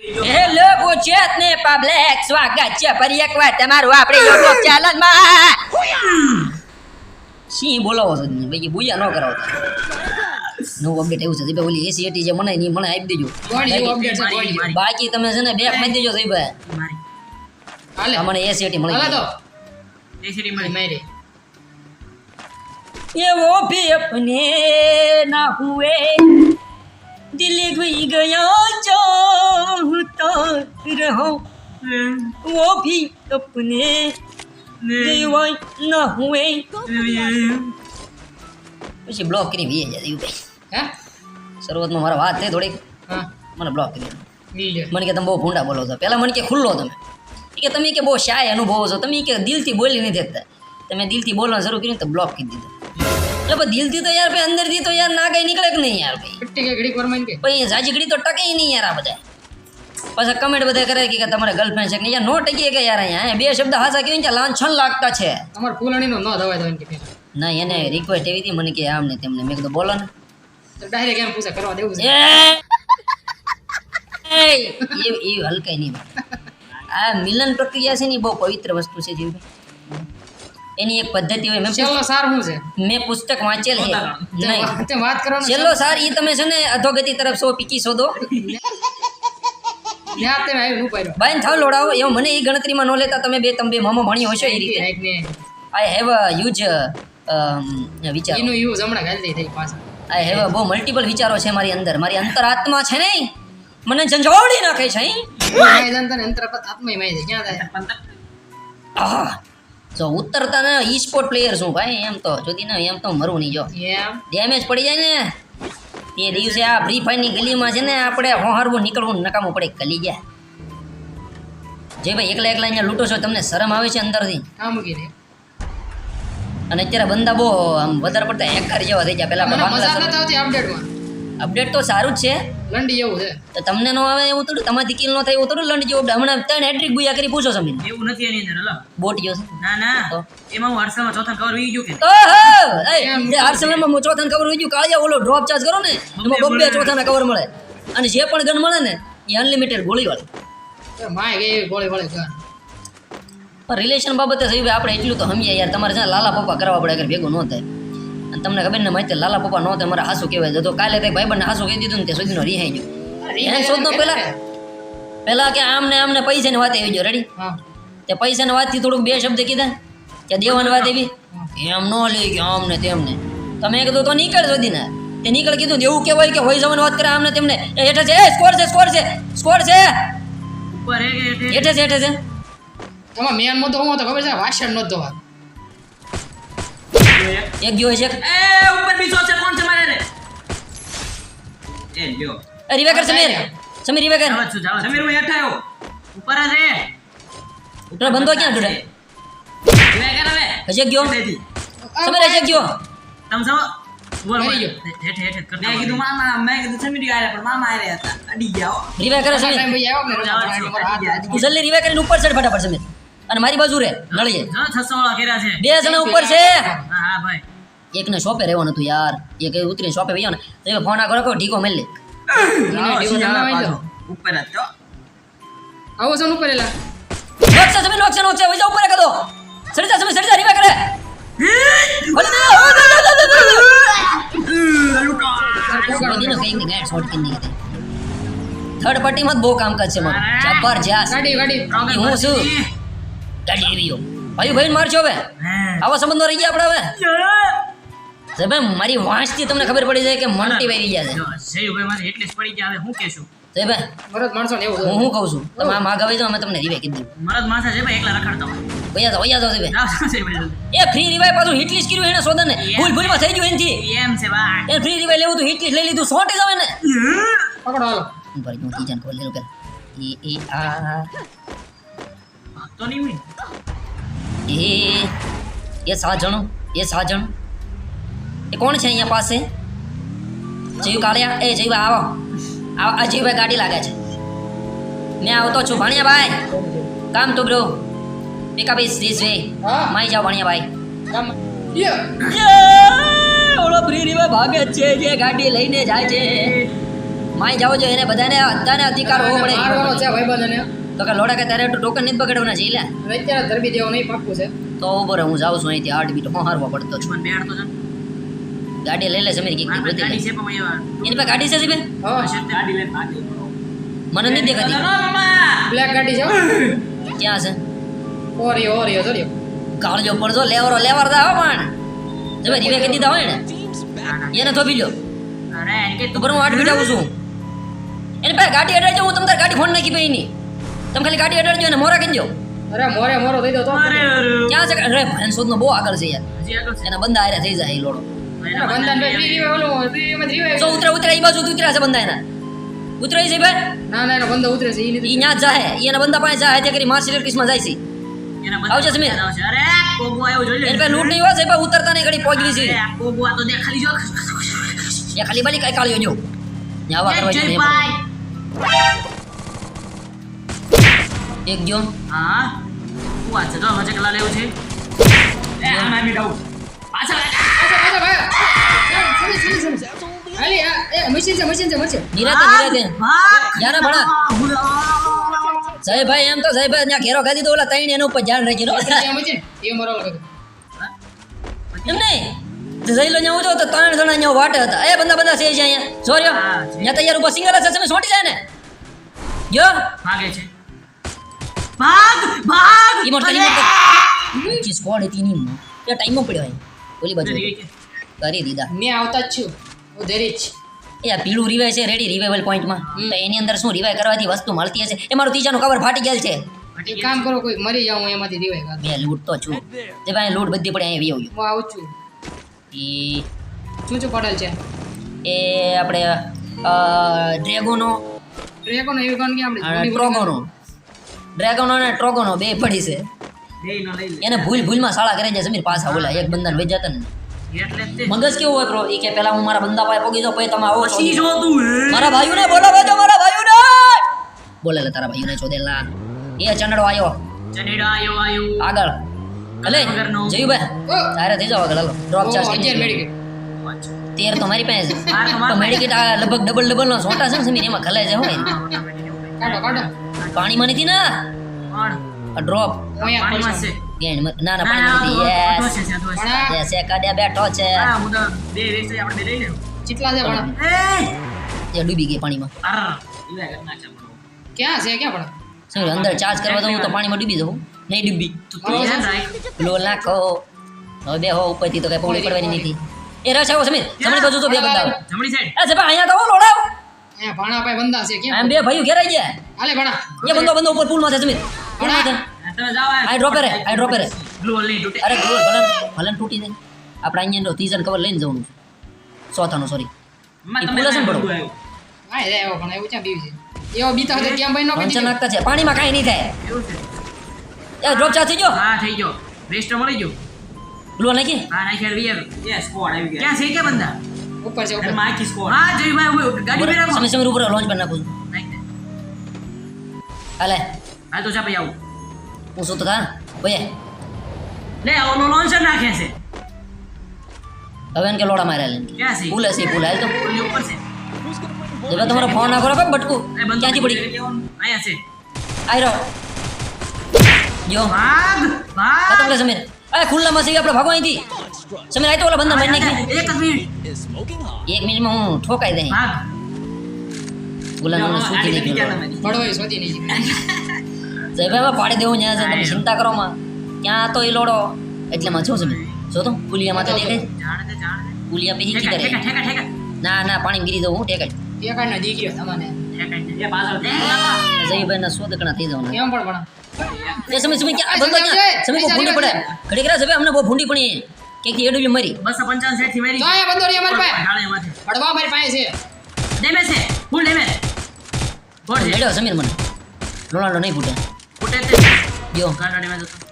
Hello ચેત ને public સ્વાગત છે. ફરી એકવાર તમારું આપણે યુટ્યુબ ચેનલમાં સી બોલાવો છો ભાઈ બોયા ન કરાવો નવું અપડેટ એવું છે ઓલી એસી એટી જે મને મને આપી દેજો. બાકી તમે છે ને બેક મારી. દેજો સાહેબ મને એસી એટી મળી એસી મળી મારી. એવો ભી અપને ના હુએ. દિલ ગુઈ ગયો જો હું તો રહો. વો ભી અપને દેવાય ન હુએ. પછી બ્લોક કરી વીએ જાય ભાઈ હા? શરૂઆતમાં મારા વાત થઈ થોડીક. હા. મને બ્લોક કરી મને કે તમે બહુ ભૂંડા બોલો છો. પહેલાં મને કે ખુલ્લો તમે. કે તમે કે બહુ શાય અનુભવો છો. તમે કે દિલથી બોલી નથી શકતા. તમે દિલથી બોલવાનું શરૂ કર્યું તો બ્લોક કરી દીધું. એટલે પણ દિલથી તો યાર ભાઈ અંદરથી તો યાર ના કઈ નીકળે કે નહીં યાર ભાઈ? કે ઘડીક વાર કે. જાજી ઘડી તો ટકે નહીં યાર આ બધા. પાછા કમેન્ટ બધા કરે કે તમારે ગર્લફ્રેન્ડ છે કે યાર નો ટકીએ કે યાર અહીંયા. બે શબ્દ હાસા કેવી ને લાંછન લાગતા છે. તમારે ફૂલણીનો ન દવાય દવાય કે ના એને રિક્વેસ્ટ એવી હતી મને કે આમ ને તેમને મેં કીધું બોલો ને. તો ડાયરેક્ટ એમ પૂછે કરવા દેવું છે? એ! એ હલકાઈ નહીં. આ મિલન પ્રક્રિયા છે ને બહુ પવિત્ર વસ્તુ છે જીવભાઈ એની એક પદ્ધતિ હોય મેં છેલ્લો સાર શું છે? મેં પુસ્તક વાંચેલ છે. નહીં. વાત- વાત છેલ્લો સાર ઈ તમે છે ને અધોગતિ તરફ સો પીકી શોધો. બાઈન થાવ લોડાવો એવું મને એ ગણતરીમાં ન લેતા તમે બે તમે બે મામા ભણી હશો એ રીતે. આઈ હેવ અ યુઝ વિચાર. એનું યુઝ હમણાં ગાલી થઈ પાછા. આઈ હેવ બહુ મલ્ટિપલ વિચારો છે મારી અંદર. મારી અંતરાત્મા છે ને મને ઝંઝાવડી નાખે છે. માય અંતર આત્મા ક્યાં થાય? આહ. જો ઉતરતા ને ઈ સ્પોર્ટ પ્લેયર છું ભાઈ એમ તો જોદી ને એમ તો મરું નહીં જો. ડેમેજ પડી જાય ને તે દિવસે આ ફ્રી ફાયરની ગલીમાં છે ને આપણે હોહારવું નીકળવું નકામું પડે ગલી ગયા જે ભાઈ એકલા એકલા અહીંયા લૂંટો છો તમને શરમ આવે છે અંદરથી? અને અત્યારે બંદા બહુ આમ વધારે પડતા હેકર જેવા થઈ ગયા. પેલા અપડેટ તો સારું જ છે. લંડી એવું છે. તો તમને નો આવે એવું થોડું? તમારી કિલ નો થાય એવું થોડું? લંડી જેવું? હમણાં ત્રણ હેટ્રિક ગુયા કરી પૂછો તમે એવું નથી એની અંદર હલો. બોટ ગયો છે. ના ના. એમાં હું હર્ષલમાં ચોથા કવર વી ગયો કે? ઓહો! જે આર્સેનલમાં ચોથા કવર વી ગયો? કાળિયા ઓલો ડ્રોપ ચાર્જ કરો ને એમાં બબ્બે ચોથાના કવર મળે. અને જે પણ ગન મળે ને એ અનલિમિટેડ ગોળી વાળી માય ગઈ ગોળી વાળી ગન પણ રિલેશન બાબતે સહી આપણે એટલું તો સમજ્યા યાર. તમારે જ્યાં ને લાલા પપ્પા કરવા પડે અગર ભેગું ન થાય. તમને ખબર ને માહિતી લાલા પપ્પા ન થાય મારે હાસુ કહેવાય તો કાલે તે ભાઈ બને હાસુ કહી દીધું ને તે સુધીનો રિહાઈ ગયો. શોધનો પેલા? પેલા કે આમને આમને પૈસાની વાત આવી ગયો રેડી તે પૈસાની વાતથી થોડુંક બે શબ્દ કીધા કે દેવાની વાત એવી એમ ન લઈ ગયો આમને તેમને. તમે કીધું તો નીકળ સુધી ને તે નીકળ કીધું એવું કહેવાય કે હોય જવાની વાત કરે આમને તેમને. એ હેઠે છે એ સ્કોર છે સ્કોર છે સ્કોર છે. હેઠે? છે હેઠે છે. એમાં મેન મુદ્દો હું હતો ખબર છે? વાસણ નતો ધોવા એક ગયો છે. એ ઉપર બીજો છે કોણ છે મારે એ લ્યો એ રીવે કર સમીર. સમીર રીવે કર સમીર હું હેઠ આવ્યો ઉપર રે ઉપર બંધો ક્યાં જોડે લે કર હવે. હજે ગયો. સમીર હજે ગયો. તમ સમ બોલ બોલ. હેઠ હેઠ હેઠે મેં કીધું મામા મેં કીધું સમીર આવ્યા પણ મામા આવ્યા હતા. અડી ગયા. રીવે કરે સમીર. જલ્દી રીવે કરીને ઉપર ચડ ફટાફટ સમીર. અને મારી બાજુ રે. નળીએ. જો 600 વાળા કર્યા છે. બે જણા ઉપર છે. હા ભાઈ. એકને શોપે રહેવાનું હતું યાર. એક ઉતરીને શોપે વયો ને તો ફોન આગળ રાખો ઢીકો મેલી. ઉપર હતો આવો સન ઉપર એલા. નોકસે તમે નોકસે નો છે વજા ઉપર કદો સરજા તમે સડી રીવા કરે. થર્ડ પાર્ટીમાં બહુ કામકાજ છે મારું. જબરજસ્ત ગાડી ગાડી. હું એવી ભાઈ ભાઈ મારજો હવે. આવા સંબંધો રહી ગયા આપણે હવે. ભાઈ મારી વાંચથી તમને ખબર પડી જાય કે મંટી વાવી ગયા છે. ભાઈ મારે એટલે જ પડી ગયા હવે હું કહેશું? સાહેબ મરદ માણસો ને એવું હું કહું છું? તમે આ માગા જાઓ અમે તમને કીધું મરદ છે ભાઈ એકલા રખડતા. એ ફ્રી રિવાય પાછું હિટલિસ્ટ કર્યું એને સોદન ભૂલ ભૂલમાં થઈ ગયું એનથી. એમ છે ભાઈ એ ફ્રી રિવાય લેવું તો હિટલિસ્ટ લઈ લીધું સોટી જાવ ને પકડો હાલો. પર હું તીજાન ખબર લેલું કે એ એ આ તો નહીં હોય. એ એ સાજણ એ સાજણ. એ કોણ છે અહીંયા પાસે? જીવ કાળિયા એ જીવ આવો. આવો આ જીવ ગાડી લાગે છે. મેં આવતો છું. ભણ્યા ભાઈ કામ તો બ્રો. પિકઅપ ભાઈ વે હા. માઈ જાઓ ભણ્યા ભાઈ ઓળો ઓલો ફ્રી રીવા ભાગે છે જે ગાડી લઈને જાય છે. માય જાવ જો એને બધાને બધાને અધિકાર હોવો પડે. મારવાનો છે ભાઈ એને તો કે લોડા કે તારે એટલું ટોકન નથી બગાડવાના છે લે હવે અત્યારે ધરબી દેવો નહીં પાકું છે. તો ઊભો હું જાઉં છું અહીંથી આઠ મિનિટ હું હારવા પડતો છું. મેં તો છે ગાડી લઈ લે સમીર કીક ગાડી છે પણ અહીંયા એની પાસે ગાડી છે જીબે હા. ગાડી લઈને ભાગી મને નથી દેખાતી. બ્લેક ગાડી છે ક્યાં છે? Oreo Oreo જોરિયો. કાળજો પડજો લેવરો લેવર દા હો પણ. તમે રીવે કહી દીધા હોય ને. એને થોભી લ્યો. અરે એને કે તો પર હું આઠ મિનિટ આવું છું. એની પાસે ગાડી અડાડજો હું તમને ગાડી ફોન નાખી ભાઈ તમે ખાલી ગાડી અડાડજો અને મોરા કીજો અરે મોરે મોરો થઈ દો તો. અરે અરે. ક્યાં છે? અરે ફેન્સોદ નો બહુ આગળ છે યાર. હજી આગળ છે. એના બંદા આરે થઈ જાય એ લોડો. માં જો ઉતરે ઉતરે એ બાજુ ઉતર્યા છે બંદા એના. ઉતરે છે ભાઈ? ના ના એના બંદા ઉતરે છે એ નથી ઈ ન્યા જ જાહે. એના બંદા પાસે જાય તે કરી માર્શલ કિસમાં જાય છે. આવજો સમીર. અરે કોબો આવ્યો જોઈ લે. એની પાસે નહીં હોય છે ભાઈ ઉતરતા નહીં ઘડી પહોંચવી છે. કોબો આ તો દેખ ખાલી જો. એ ખાલી બાલી કઈ કાળ્યો જો આવા કરવા જોઈએ જયભાઈ. એક જો હા શું આ છે જો વચ્ચે કલા લેવું છે એ આમાં બી ડઉ પાછળ આ. પાછા પાછા ભાઈ છે છે એમ તો જયભાઈ ત્યાં ઘેરો ખાધી તો ઓલા તૈણ એના ઉપર ધ્યાન રાખી એમ નહીં જઈ લો ત્યાં તો ત્રણ જણા અહીંયા વાટે હતા એ બંદા બંદા છે છે અહીંયા સોર્યો ન્યા તૈયાર ઉપર સિંગલ હશે તમે સોટી જાય ને જો છે ભાગ ભાગ ઈમોટ કર. કર જી સ્કોડ હતી ની તે ટાઈમ પડ્યો અહીં. ઓલી બાજુ કરી દીધા. મે આવતા જ છું. હું ધરી જ એ આ પીળું રિવાય છે રેડી રિવાઇવલ પોઈન્ટમાં તો એની અંદર શું રિવાય કરવાથી વસ્તુ મળતી હશે? એ મારું ત્રીજાનું કવર ફાટી ગયેલ છે. એક કામ કરો કોઈ મરી જાવ હું એમાંથી રીવાય કાઢ મેં લૂટ તો છું. તે ભાઈ લૂટ બધી પડે અહીં વી હું આવું છું. એ શું શું પડેલ છે? એ આપણે ડ્રેગોનો ડ્રેગોનો એવું ગન કે આપણે ટ્રોગોનો ડ્રેગોનો અને ટ્રોગોનો બે પડી છે. એને ભૂલ ભૂલમાં શાળા કરે છે સમીર પાછા બોલા એક બંદર વેચ જતા ને. જ મગજ કેવું હોય પ્રો એ કે પેલા હું મારા બંદા પાસે પોગી જાઉં પછી તમે આવો પછી જો તું મારા ભાઈઓને બોલાવો છો મારા ભાઈઓને! બોલે લે તારા ભાઈઓને ચોદેલા એ ચંડડો આવ્યો ચંડડો આયો આયો. આગળ. ભલે. જયુ જયુભાઈ ઓ તારે થઈ જાવ આગળ હાલો. ડ્રોપ ચાર્જ કરી મેડિકેટ તેર તો મારી પાસે છે. તો મેડિકેટ આ લગભગ ડબલ ડબલ નો છોટા છે ને સમીર? એમાં ખલાય છે હોય એવું કાઢો. કાઢો પાણીમાં નથી ના? પણ. ડ્રોપ પાણીમાં છે. ના ના યસ. પણ યસ એ કાઢ્યા બેઠો છે. બે વેસ્ટ આપણે લઈ લેવું. ચીટલા છે પણ. એ! ડૂબી ગઈ પાણીમાં. ક્યાં છે ક્યાં પણ? સમીર અંદર ચાર્જ કરવા દઉં તો પાણીમાં ડૂબી જવું. નહીં ડૂબી. લો નાખો. હવે બે હો ઉપરથી તો કઈ પૌડી પડવાની નથી. એ રસ આવો સમીર. જમણી બાજુ તો બે બંધાવ. જમણી સાઈડ એ જબા અહીંયા તો લોડાવ. અહીંયા ભાણા ભાઈ બંધા છે ક્યાં આમ બે ભાઈઓ ઘેરાઈ ગયા. હાલે ભાણા. એ બંદો બંદો ઉપર પુલમાં છે જમીન. છે હા, તમે જાવ આ. આઈ ડ્રોપર હે આઈ ડ્રોપર હે wall નહીં તૂટે. અરે ગોળ ભલન ભલન તૂટી જાય. આપણે અહીંયા તીજન કવર લઈને જવાનું ચોથાનું સોરી માં એ તમે ફૂલ હશે ને glue હા એ આવ્યો પણ એવું ક્યાં બીવ છે? એવો બીતા હતો કેમ ભાઈ નો પંચર નાખતા છે. પાણીમાં કાઈ નહીં થાય. એવું છે? એ ડ્રોપ ચા થઈ ગયો? હા, થઈ ગયો. Waste મળી ગયો. ગ્લો નાખી? હા, નાખ્યા વીઆર. યસ છે આવી ગયા. ક્યાં છે કે ઘરમાં આખી squad. હા, જયભાઈ, હું ગાડી બરાબર, બેરાવો. સમય સમય ઉપર લોન્ચ કરી નાખું છું નાખ દે. હાલે હાલ તો ચાપી આવું. હું શું તો થા ભાઈ લે, ઓલો launcher નાખે છે. હવે એને કે લોડા માર્યા લે ક્યાં છે? પુલ હશે પુલ હાલ તો ઓલી ઉપર છે. હવે તમારો ફોન નાખો રાખો બટકું એ બંદૂક ક્યાંથી પડી અહીંયા છે. આઈ રહ્યો જો ભાગ, ભાગ. ખતમ લે સમીર અરે ખુલ્લામાં છે આપણે ભાગો અહીંથી સમીર આઈ તો ઓલા બંદા મારી નાખી એક મિનિટ. એક મિનિટમાં હું ઠોકાઈ દઈ. ગુલામ મને સૂતી નહીં. પડવાય શોધી નહીં જયભાઈ પાડી દેવું ત્યાં છે તમે ચિંતા કરો માં. ક્યાં તો એ લોડો? એટલે માં જો સમીર જો તો પુલિયામાં તો દેખાય પુલિયા પે ઠેકા, કરે ઠેકા, ઠેકા, ઠેકા. ના ના પાણી ગીરી દઉં હું ટેકાય. એ ના દીકરીઓ તમને ના સોદકણા થઈ જવાના. કેમ પણ પણ સમય સમય ક્યાં? સમય સમય બહુ ભૂંડી પડે. ઘડી કરા જયભાઈ અમને બહુ ભૂંડી પડી. કે કે એડબ્લ્યુ મરી. બસો પંચાવન સેટથી મેરી. તો અહીંયા અમારી પાસે. ઢાળે માથે પડવા મારી પાસે છે. ડેમેજ છે. Full damage. છે. મેળ્યો સમીર મને. રોનાલ્ડો નહીં ફૂટે. ફૂટે તે જો. ગાંડા ડેમેજ હતો.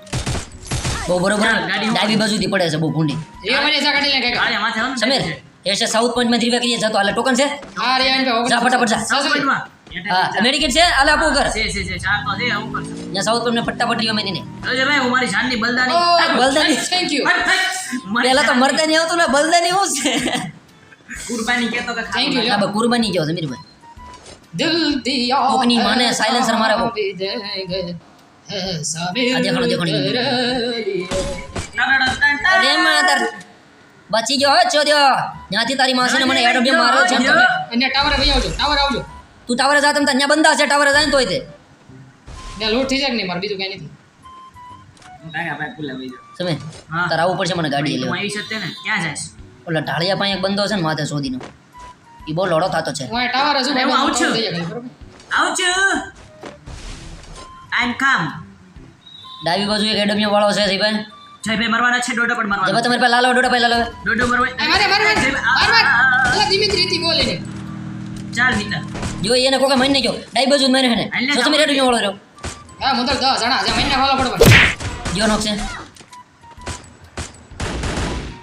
બહુ બરોબર ગાડી- ડાબી બાજુથી પડે છે બહુ ભૂંડી. એ મને સા કાઢી લે ગાળે માથે સમીર એ છે સાઉથ પોઈન્ટમાં રીવા કરીએ જતો આલે ટોકન છે? હા રે જા ફટાફટ જા. સાઉથ પોઈન્ટમાં. હા મેડિકેટ છે? આલે આપો કર છે છે છે. ચાર છે હું કરશું. યા સાઉથ પર પટ્ટા પટ્ટીઓ મેની ને અરે ભાઈ હું મારી જાનની બલદાની બલદાની થેન્ક યુ પહેલા તો મરતા નહીં આવતું ને બલદાની હું છે? કુરબાની કેતો કે થેન્ક યુ આ કુરબાની કયો સમીર ભાઈ દિલ દિયા કોની માને સાયલેન્સર મારે વો દેખો દેખો અરે માતર બચી ગયો ચોદ્યો ત્યાંથી તારી માસીને મને હેડ બે માર્યો છે અને ટાવર ભાઈ આવજો ટાવર આવજો. તું ટાવરે જા તમે ત્યાં બંધા છે ટાવરે જાય ને તોય તે ને લોટ થઈ જાય કે નહીં મારે બીજું કઈ નથી હા. તારે આવવું પડશે મને ગાડી લેવા આવી છે ને ક્યાં જાય ઓલા ઢાળિયા પાસે એક બંધો છે ને માથે શોધીનો એ બહુ લોડો થતો છે ઓય ટાવર હજુ હું આવું છું. આવું છું આઈ એમ કામ ડાબી બાજુ એક એડમિયો વાળો છે ભાઈ જયભાઈ મરવાના છે ડોડો પણ મરવાના મરવાના તમારે પેલા લાલો ડોડો પહેલા લાલો ડોડો મરવા મારે મારે મારે મારે દિમિત્રી થી બોલે ને ચાલ મિત્ર જો એને કોકે મહિને જો ડાઈ બાજુ મેરે મારે ને. હાલે તો તમે જાઓ. જોળો વાળો રહ્યો. હા મુદર દસ જણા છે મહિના વાળા પડવા જો નોક છે.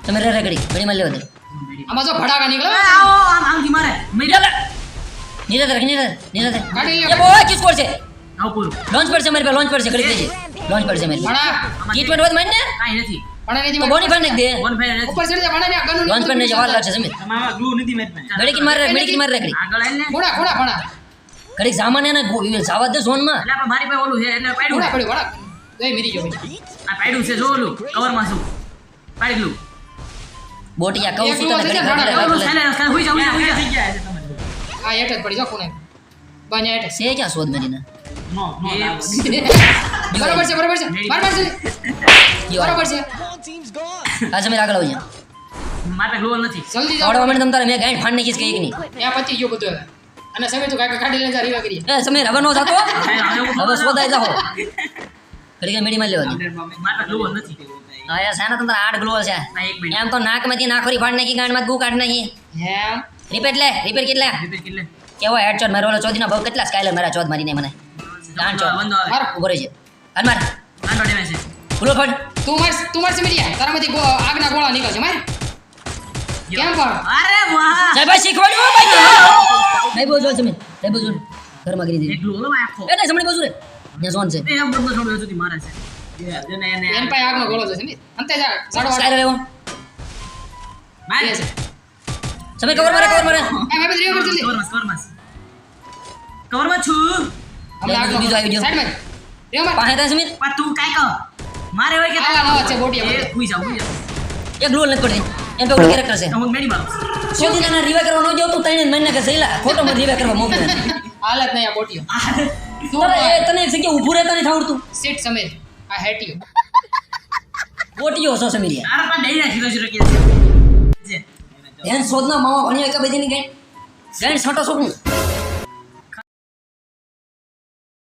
તમે રે રે ઘડી માં લેવા દે. આમાં જો ભડાકા નીકળે. આ, આવો આમ આમથી મારે. મરી નીરજ રે નીરજ નીરજ એ બોય કિસ કોર છે. આવ પૂરું. લોન્ચ પર છે મારી પાસે લોન્ચ પર છે ઘડી દેજે લોન્ચ પર છે મારી ભણા ટી ટ્વેન્ટી વાત મારી કાઈ નથી. ભણા નથી તો મારે. બોની પર નાખ દે. વન ભાઈ નથી ઉપર ચડી જા ભણા ને આ ગનનું લોન્ચ પર ને જવાલ લાગશે સમીર તમારા ગ્લુ નથી મેં ઘડી કી માર રે ઘડી કી માર રે ઘડી આગળ આવીને ખોડા ખોડા ભણા ઘડી. સામાન્ય ને જવા દે ઝોનમાં એટલે મારી પાસે ઓલું છે એટલે પાડ્યું. પડ્યું ભણા ગઈ મરી ગયો આ પાડ્યું છે જો ઓલું કવરમાં શું? પાડી ગયું બોટિયા કહું છું તને ઘડી ઘડી. ઓલું લે. સાલે રસ્તા હોઈ જાવ હોઈ જાવ આ હેઠ જ પડી જાઓ કોને બાને હેઠ. છે ક્યાં શોધ મેરીને બરોબર છે બરોબર છે. બરોબર છે. જો છે. આ સમીર આગળ આવજે મારે ગ્લોવલ નથી. જલ્દી જાઓ. થોડા મિનિટ તમ તારે મેં ગાઈ ફાડ નાખીશ કે એક નહીં. ત્યાં પતી ગયું બધું અને સમય તો કાકા કાઢી લઈને જા રીવા કરી. એ સમીર હવે નો થતો હવે સોદાઈ જાઓ. ઘડી મીડી માં લેવા મારે ગ્લોવલ નથી. હા યાર સાના તમ આઠ ગ્લોવલ છે. ના એક મિનિટ. એમ તો નાકમાંથી નાખોરી ફાડ નાખી ગાંડમાં ગુ કાઢ નાખી. હે રિપેર લે રિપેર કેટલા? રિપેર કેટલા? કેવો હેડશોટ મારો ઓલો ચોધીનો ભાવ કેટલા સ્કાયલર મારા ચોધ મારીને મને? ગાંડ ચોધ ઊભો રહી છે હાલ માર આંડો ડેમેજ છે. ફૂલો ફાડ. તું માર તું માર સમજ્યા તારામાંથી આગના ગોળા નીકળશે માર. કેમ પણ? અરે વાહ. જય ભાઈ શીખવાડ્યું હો ભાઈ. જોલ જમીન નહીં બોલ જોલ ઘરમાં કરી દીધી. એક ગ્લોવલ આખો. એ નહીં જમણી બાજુ રે ને ઝોન છે. એ એમ બંધો છોડ્યો સુધી મારે છે. એન પાસે આગનો ગોળો છે ને અંતે જા સાડો સ્કાયલર એવો મારે? છે. સમીર કવર મારે કવર મારે. એ મેં રીયો કર જલ્દી કવરમાં કવરમાં છું. હમણાં આગનો બીજો આવી ગયો. સાઈડમાં રીવા માર. પાસે ત્યાં સમીર પણ તું કાઈ કહો. મારે હોય કે આવા છે બોટિયા એ. હુઈ જાવ એક ગ્લોલ નથી પડતી એમ પેલું કેરેક્ટર છે. અમુક મેડી મારો. સોથી ના રીવા કરવા ન જો તું તઈને મહિના કે સહીલા ખોટો માં રીવા કરવા મોકલે. હાલત નહીં આ બોટિયો તને એ તને એક જગ્યા ઊભું રહેતા નહીં આવડતું. સીટ સમીર આ હેટિયો. ગોટીઓ છો સમીરિયા આરા પણ ડઈ નાખી દો છે ધ્યાન શોધના મામા ભણ્યા કે બધીની ગઈ ગઈ છોટો શું